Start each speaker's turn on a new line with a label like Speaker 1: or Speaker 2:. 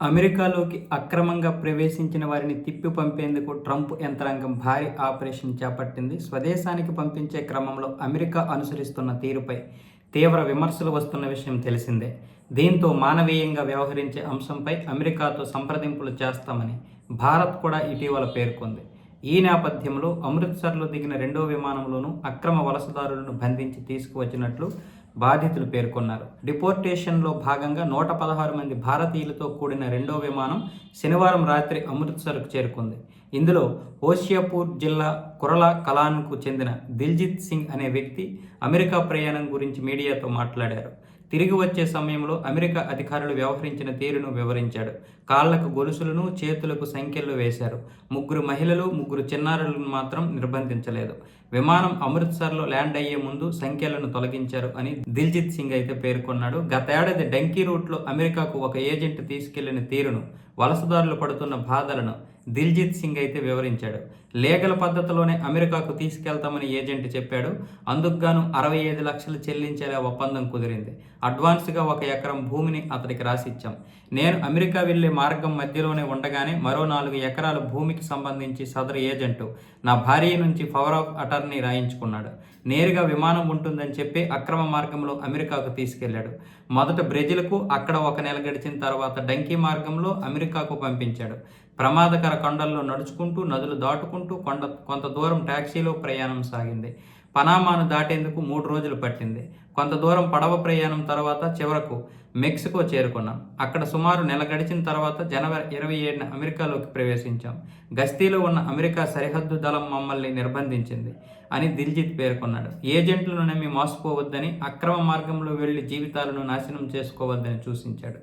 Speaker 1: అమెరికాలోకి అక్రమంగా ప్రవేశించిన వారిని తిప్పి పంపేందుకు ట్రంప్ యంత్రాంగం భారీ ఆపరేషన్ చేపట్టింది. స్వదేశానికి పంపించే క్రమంలో అమెరికా అనుసరిస్తున్న తీరుపై తీవ్ర విమర్శలు వస్తున్న విషయం తెలిసిందే. దీంతో మానవీయంగా వ్యవహరించే అంశంపై అమెరికాతో సంప్రదింపులు చేస్తామని భారత్ కూడా ఇటీవల పేర్కొంది. ఈ నేపథ్యంలో అమృత్సర్లో దిగిన రెండో విమానంలోనూ అక్రమ వలసదారులను బంధించి తీసుకువచ్చినట్లు బాధితులు పేర్కొన్నారు. డిపోర్టేషన్లో భాగంగా నూట పదహారు మంది భారతీయులతో కూడిన రెండో విమానం శనివారం రాత్రి అమృత్సర్కు చేరుకుంది. ఇందులో హోషియాపూర్ జిల్లా కురల కలాన్కు చెందిన దిల్జిత్ సింగ్ అనే వ్యక్తి అమెరికా ప్రయాణం గురించి మీడియాతో మాట్లాడారు. తిరిగి వచ్చే సమయంలో అమెరికా అధికారులు వ్యవహరించిన తీరును వివరించాడు. కాళ్ళకు గొలుసులను చేతులకు సంఖ్యలు వేశారు. ముగ్గురు మహిళలు ముగ్గురు చిన్నారులను మాత్రం నిర్బంధించలేదు. విమానం అమృత్సర్లో ల్యాండ్ అయ్యే ముందు సంఖ్యలను తొలగించారు అని దిల్జిత్ సింగ్ అయితే పేర్కొన్నాడు. గతేడాది డంకీ రూట్లో అమెరికాకు ఒక ఏజెంట్ తీసుకెళ్ళిన తీరును వలసదారులు పడుతున్న బాధలను దిల్జిత్ సింగ్ అయితే వివరించాడు. లీగల్ పద్ధతిలోనే అమెరికాకు తీసుకెళ్తామని ఏజెంట్ చెప్పాడు. అందుకుగాను అరవై ఐదు లక్షలు చెల్లించేలా ఒప్పందం కుదిరింది. అడ్వాన్స్గా ఒక ఎకరం భూమిని అతడికి రాసిచ్చాం. నేను అమెరికా వెళ్ళే మార్గం మధ్యలోనే ఉండగానే మరో నాలుగు ఎకరాల భూమికి సంబంధించి సదరు ఏజెంటు నా భార్య నుంచి పవర్ ఆఫ్ అటర్నీ రాయించుకున్నాడు. నేరుగా విమానం ఉంటుందని చెప్పి అక్రమ మార్గంలో అమెరికాకు తీసుకెళ్ళాడు. మొదట బ్రెజిల్కు అక్కడ ఒక నెల గడిచిన తర్వాత డంకీ మార్గంలో అమెరికాకు పంపించాడు. ప్రమాదకర కొండల్లో నడుచుకుంటూ నదులు దాటుకుంటూ కొండ కొంత దూరం ట్యాక్సీలో ప్రయాణం సాగింది. పనామాను దాటేందుకు మూడు రోజులు పట్టింది. కొంత దూరం పడవ ప్రయాణం తర్వాత చివరకు మెక్సికో చేరుకున్నాం. అక్కడ సుమారు నెల గడిచిన తర్వాత జనవరి ఇరవై ఏడున అమెరికాలోకి ప్రవేశించాం. గస్తీలో ఉన్న అమెరికా సరిహద్దు దళం మమ్మల్ని నిర్బంధించింది అని దిల్జిత్ పేర్కొన్నాడు. ఏజెంట్లను నమ్మి మోసపోవద్దని అక్రమ మార్గంలో వెళ్ళి జీవితాలను నాశనం చేసుకోవద్దని సూచించాడు.